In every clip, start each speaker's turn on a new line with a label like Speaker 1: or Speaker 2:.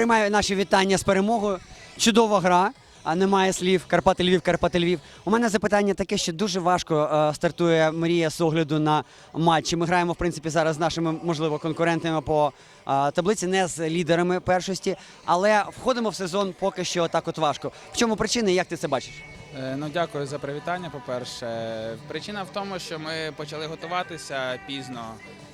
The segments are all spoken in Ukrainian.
Speaker 1: Приймаю наші вітання з перемогою. Чудова гра. А немає слів. Карпати Львів, Карпати Львів. У мене запитання таке, що дуже важко е, стартує мрія з огляду на матчі. Ми граємо, в принципі, зараз з нашими, можливо, конкурентами по е, таблиці, не з лідерами першості, але входимо в сезон поки що так от важко. В чому причини як ти це бачиш?
Speaker 2: Е, Ну, дякую за привітання. По-перше, причина в тому, що ми почали готуватися пізно.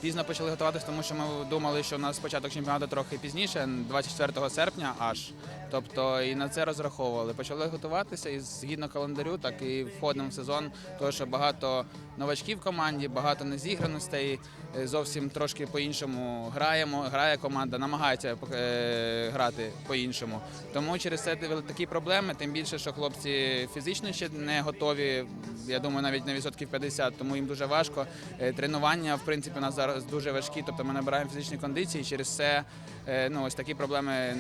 Speaker 2: Пізно почали готуватися, тому що ми думали, що у нас початок чемпіонату трохи пізніше, 24 серпня аж. Тобто і на це розраховували. Почали готуватися і згідно календарю, так і входимо в сезон, тому що багато новачків в команді, багато незіграностей. е, Зовсім трошки по-іншому граємо. Грає команда, намагається е, грати по-іншому. Тому через це такі проблеми. Тим більше, що хлопці фізично ще не готові. Я думаю, навіть на відсотків 50, тому їм дуже важко. Е, Тренування, в принципі, у нас зараз дуже важкі. Тобто ми набираємо фізичні кондиції. Через це е, ну ось такі проблеми.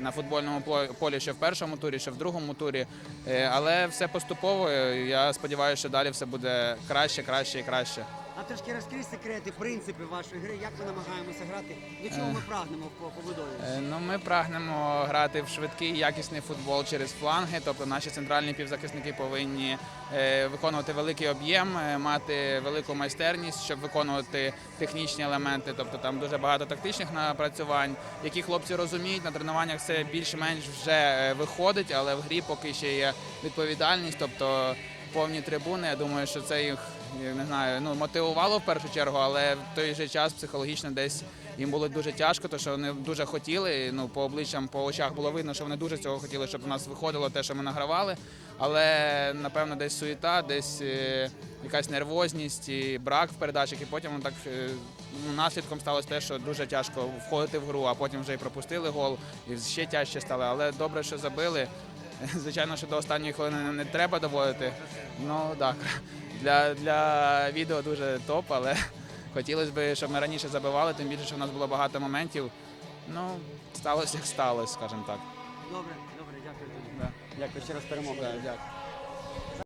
Speaker 2: На футбольному по- полі ще в першому турі, ще в другому турі. Е, Але все поступово. Я сподіваюся, що далі все буде краще, краще і краще.
Speaker 1: А трошки розкрий секрети, принципи вашої гри, як ми намагаємося грати, до чого ми прагнемо по побудові?
Speaker 2: Е, Ну, ми прагнемо грати в швидкий, якісний футбол через фланги. Тобто наші центральні півзахисники повинні е, виконувати великий об'єм, е, мати велику майстерність, щоб виконувати технічні елементи. Тобто там дуже багато тактичних напрацювань, які хлопці розуміють. На тренуваннях це більш-менш вже е, виходить, але в грі поки ще є відповідальність. Тобто повні трибуни. Я думаю, що це їх не знаю, ну мотивувало в першу чергу, але в той же час психологічно десь їм було дуже тяжко, тому що вони дуже хотіли. Ну по обличчям, по очах було видно, що вони дуже цього хотіли, щоб у нас виходило те, що ми награвали. Але напевно десь суєта, десь е, якась нервозність і брак в передачах, і потім так е, наслідком сталося те, що дуже тяжко входити в гру, а потім вже і пропустили гол, і ще тяжче стало. Але добре, що забили. Звичайно, що до останньої хвилини не- треба доводити. Ну так, для, для відео дуже топ, але хотілося б, щоб ми раніше забивали, тим більше, що в нас було багато моментів. Ну, сталося як сталося, скажімо так.
Speaker 1: Добре, добре, дякую.
Speaker 2: Да.
Speaker 1: Дякую ще раз перемогу.
Speaker 2: Да, дякую.